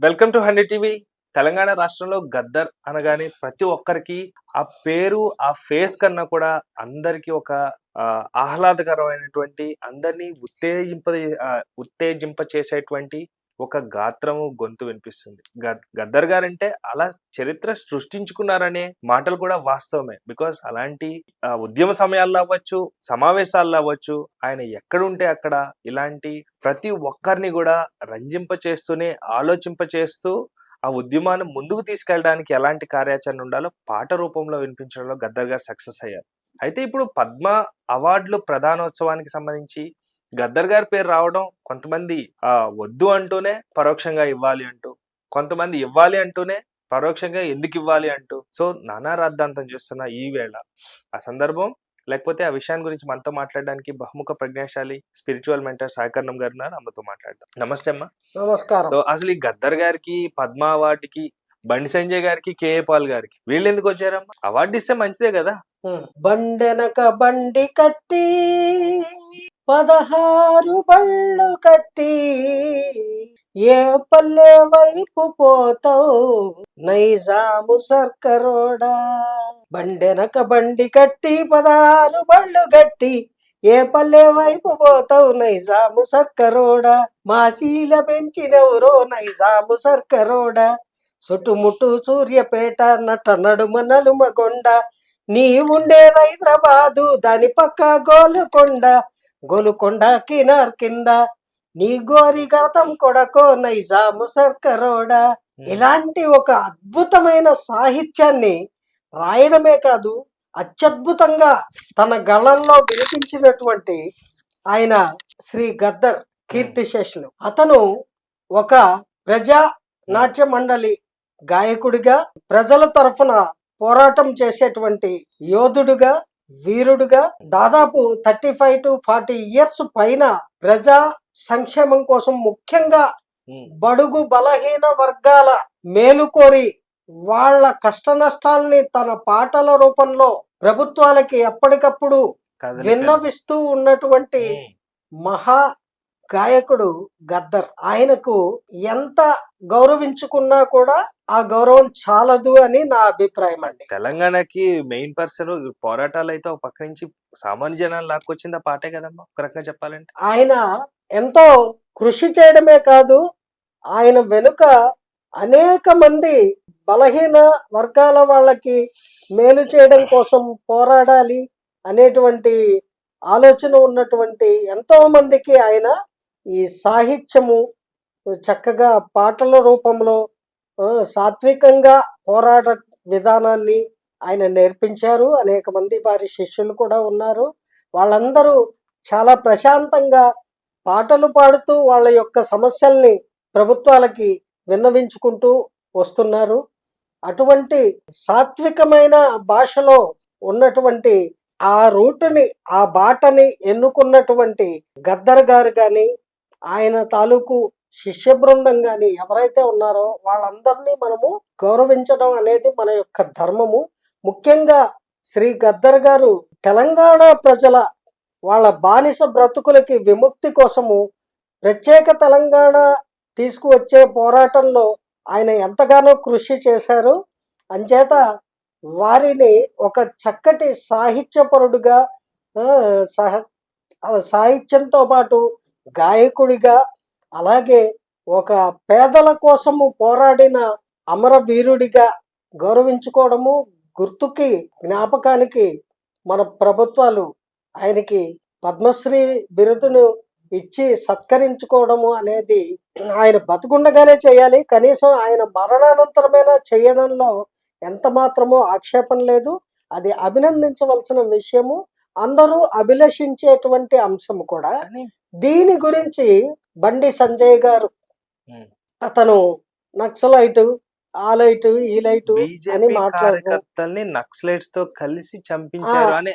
Welcome to hundred TV Telangana రాష్ట్రంలో గద్దర్ అనగానే ప్రతి ఒక్కరికి ఆ పేరు ఆ ఫేస్ కన్నా కూడా అందరికి ఒక ఆహ్లాదకరమైనటువంటి అందరినీ ఉత్తేజింప ఉత్తేజింప చేసేటువంటి ఒక గాత్రము గొంతు వినిపిస్తుంది. గద్- గద్దర్ గారంటే అలా చరిత్ర సృష్టించుకున్నారనే మాటలు కూడా వాస్తవమే. బికాస్ అలాంటి ఉద్యమ సమయాల్లో అవ్వచ్చు సమావేశాల్లో అవ్వచ్చు ఆయన ఎక్కడుంటే అక్కడ ఇలాంటి ప్రతి ఒక్కరిని కూడా రంజింప చేస్తూనే ఆలోచింప చేస్తూ ఆ ఉద్యమాన్ని ముందుకు తీసుకెళ్ళడానికి ఎలాంటి కార్యాచరణ ఉండాలో పాట రూపంలో వినిపించడంలో గద్దర్ గారు సక్సెస్ అయ్యారు. అయితే ఇప్పుడు పద్మ అవార్డులు ప్రధానోత్సవానికి సంబంధించి గద్దర్ గారి పేరు రావడం కొంతమంది ఆ వద్దు అంటూనే పరోక్షంగా ఇవ్వాలి అంటూ కొంతమంది ఇవ్వాలి అంటూనే పరోక్షంగా ఎందుకు ఇవ్వాలి అంటూ. సో నానా రాద్ధాంతం చేస్తున్న ఈ వేళ. ఆ సందర్భం లేకపోతే ఆ విషయాన్ని గురించి మనతో మాట్లాడడానికి బహుముఖ ప్రజ్ఞాశాలి స్పిరిచువల్ మెంటర్ సాయికర్ణం గారు అమ్మతో మాట్లాడదాం. నమస్తే అమ్మ. నమస్కారం. సో అసలు ఈ గద్దర్ గారికి పద్మ అవార్డుకి బండి సంజయ్ గారికి కేఏ పాల్ గారికి వీళ్ళు ఎందుకు వచ్చారమ్మా? అవార్డు ఇస్తే మంచిదే కదా. బండెనక బండి కట్టి పదహారు బళ్ళు కట్టి ఏ పల్లె వైపు పోతావు? నైజాము సర్కరోడా? బండెనక బండి కట్టి పదహారు బళ్ళు కట్టి ఏ పల్లె వైపు పోతావు? నైజాము సర్కరోడా? మాచీల పెంచినవురో? నైజాము సర్కరోడా? చుట్టుముట్టు సూర్యపేట నట నడుమ నలుమగొండ నీ ఉండేది హైదరాబాదు దాని పక్క గోలుకొండ గోలుకొండ కినార్ కింద నీ గోరి గతం కొడకో నైజాము సర్కరోడా. ఇలాంటి ఒక అద్భుతమైన సాహిత్యాన్ని రాయడమే కాదు అత్యద్భుతంగా తన గళంలో వినిపించినటువంటి ఆయన శ్రీ గద్దర్ కీర్తిశేషులు. అతను ఒక ప్రజా నాట్య మండలి గాయకుడిగా ప్రజల తరఫున పోరాటం చేసేటువంటి యోధుడుగా వీరుడుగా దాదాపు thirty five to forty years పైన ప్రజా సంక్షేమం కోసం ముఖ్యంగా బడుగు బలహీన వర్గాల మేలు కోరి వాళ్ళ కష్ట నష్టాల్ని తన పాటల రూపంలో ప్రభుత్వాలకి ఎప్పటికప్పుడు. విన్నవిస్తూ ఉన్నటువంటి మహా గాయకుడు గద్దర్. ఆయనకు ఎంత గౌరవించుకున్నా కూడా ఆ గౌరవం చాలదు అని నా అభిప్రాయం అండి. తెలంగాణకి మెయిన్ పర్సన్ పోరాటాలు అయితే ఒక పక్క నుంచి సామాన్య జనాలు లాక్కొచ్చింది ఆ పాటే కదమ్మా? ఒక రకంగా చెప్పాలంటే. ఆయన ఎంతో కృషి చేయడమే కాదు ఆయన వెనుక అనేక మంది బలహీన వర్గాల వాళ్ళకి మేలు చేయడం కోసం పోరాడాలి అనేటువంటి ఆలోచన ఉన్నటువంటి ఎంతో మందికి ఆయన ఈ సాహిత్యము చక్కగా పాటల రూపంలో సాత్వికంగా పోరాట విధానాన్ని ఆయన నేర్పించారు. అనేక మంది వారి శిష్యులు కూడా ఉన్నారు. వాళ్ళందరూ చాలా ప్రశాంతంగా పాటలు పాడుతూ వాళ్ళ యొక్క సమస్యల్ని ప్రభుత్వాలకి విన్నవించుకుంటూ వస్తున్నారు. అటువంటి సాత్వికమైన భాషలో ఉన్నటువంటి ఆ రూటుని ఆ బాటని ఎన్నుకున్నటువంటి గద్దర్ గారు కానీ ఆయన తాలూకు శిష్య బృందం కానీ ఎవరైతే ఉన్నారో వాళ్ళందరినీ మనము గౌరవించడం అనేది మన యొక్క ధర్మము. ముఖ్యంగా శ్రీ గద్దర్ గారు తెలంగాణ ప్రజల వాళ్ళ బానిస బ్రతుకులకి విముక్తి కోసము ప్రత్యేక తెలంగాణ తీసుకువచ్చే పోరాటంలో ఆయన ఎంతగానో కృషి చేశారు. అంచేత వారిని ఒక చక్కటి సాహిత్యపరుడుగా సహ సాహిత్యంతో పాటు గాయకుడిగా అలాగే ఒక పేదల కోసము పోరాడిన అమరవీరుడిగా గౌరవించుకోవడము గుర్తుకి జ్ఞాపకానికి మన ప్రభుత్వాలు ఆయనకి పద్మశ్రీ బిరుదును ఇచ్చి సత్కరించుకోవడము అనేది ఆయన బతుకుండగానే చేయాలి. కనీసం ఆయన మరణానంతరమైన చేయడంలో ఎంత మాత్రమో ఆక్షేపణ లేదు. అది అభినందించవలసిన విషయము. అందరూ అభిలషించేటువంటి అంశం కూడా దీని గురించి బండి సంజయ్ గారు అతను నక్సలైట్ ఆ లైట్ ఈ లైట్ అని బీజేపీ మాట్లాడుకో కార్యకర్తల్ని నక్సలైట్స్తో కలిసి చంపించారు. అని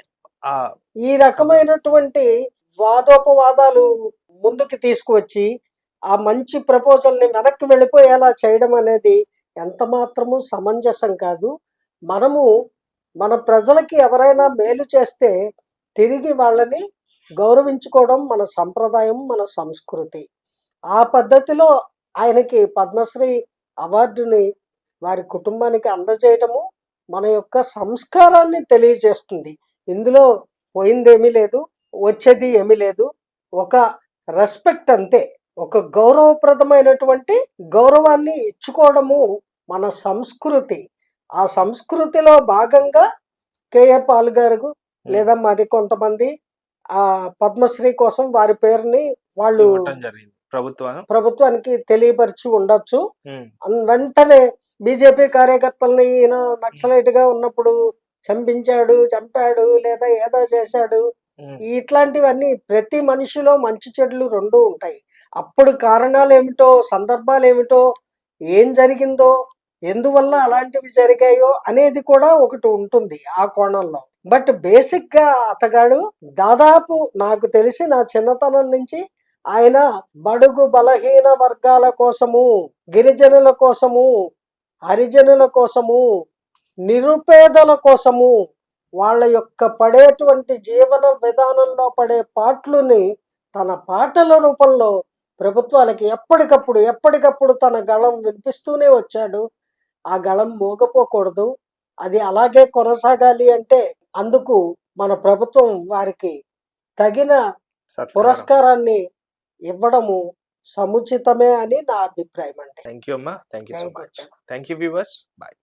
ఈ రకమైనటువంటి వాదోపవాదాలు ముందుకు తీసుకువచ్చి ఆ మంచి ప్రపోజల్ని వెనక్కి వెళ్ళిపోయేలా చేయడం అనేది ఎంత మాత్రము సమంజసం కాదు మనము మన ప్రజలకి ఎవరైనా మేలు చేస్తే తిరిగి వాళ్ళని గౌరవించుకోవడం మన సంప్రదాయం మన సంస్కృతి. ఆ పద్ధతిలో ఆయనకి పద్మశ్రీ అవార్డుని వారి కుటుంబానికి అందజేయటము మన యొక్క సంస్కారాన్ని తెలియజేస్తుంది. ఇందులో పోయిందేమీ లేదు వచ్చేది ఏమీ లేదు. ఒక రెస్పెక్ట్ అంతే. ఒక గౌరవప్రదమైనటువంటి గౌరవాన్ని ఇచ్చుకోవడము మన సంస్కృతి. ఆ సంస్కృతిలో భాగంగా కేఏ పాల్ గారు లేదా మరి కొంతమంది ఆ పద్మశ్రీ కోసం వారి పేరుని వాళ్ళు ప్రభుత్వానికి తెలియపరిచి ఉండొచ్చు. వెంటనే బీజేపీ కార్యకర్తల్ని ఈయన నక్సలైట్గా ఉన్నప్పుడు చంపించాడు చంపాడు లేదా ఏదో చేశాడు. ఇట్లాంటివన్నీ ప్రతి మనిషిలో మంచి చెడులు రెండు ఉంటాయి. అప్పుడు కారణాలు ఏమిటో సందర్భాలు ఏమిటో ఏం జరిగిందో ఎందువల్ల అలాంటివి జరిగాయో అనేది కూడా ఒకటి ఉంటుంది ఆ కోణంలో. బట్ బేసిక్గా అతగాడు దాదాపు నాకు తెలిసి నా చిన్నతనం నుంచి ఆయన బడుగు బలహీన వర్గాల కోసము గిరిజనుల కోసము హరిజనుల కోసము నిరుపేదల కోసము వాళ్ళ యొక్క పడేటువంటి జీవన విధానంలో పడే పాటలుని తన పాటల రూపంలో ప్రభుత్వాలకి ఎప్పటికప్పుడు ఎప్పటికప్పుడు తన గళం వినిపిస్తూనే వచ్చాడు. ఆ గళం మోగపోకూడదు. అది అలాగే కొనసాగాలి అంటే అందుకు మన ప్రభుత్వం వారికి తగిన పురస్కారాన్ని ఇవ్వడము సముచితమే అని నా అభిప్రాయం అండి థ్యాంక్ యూ అమ్మా. Thank you so much. Thank you viewers. Bye.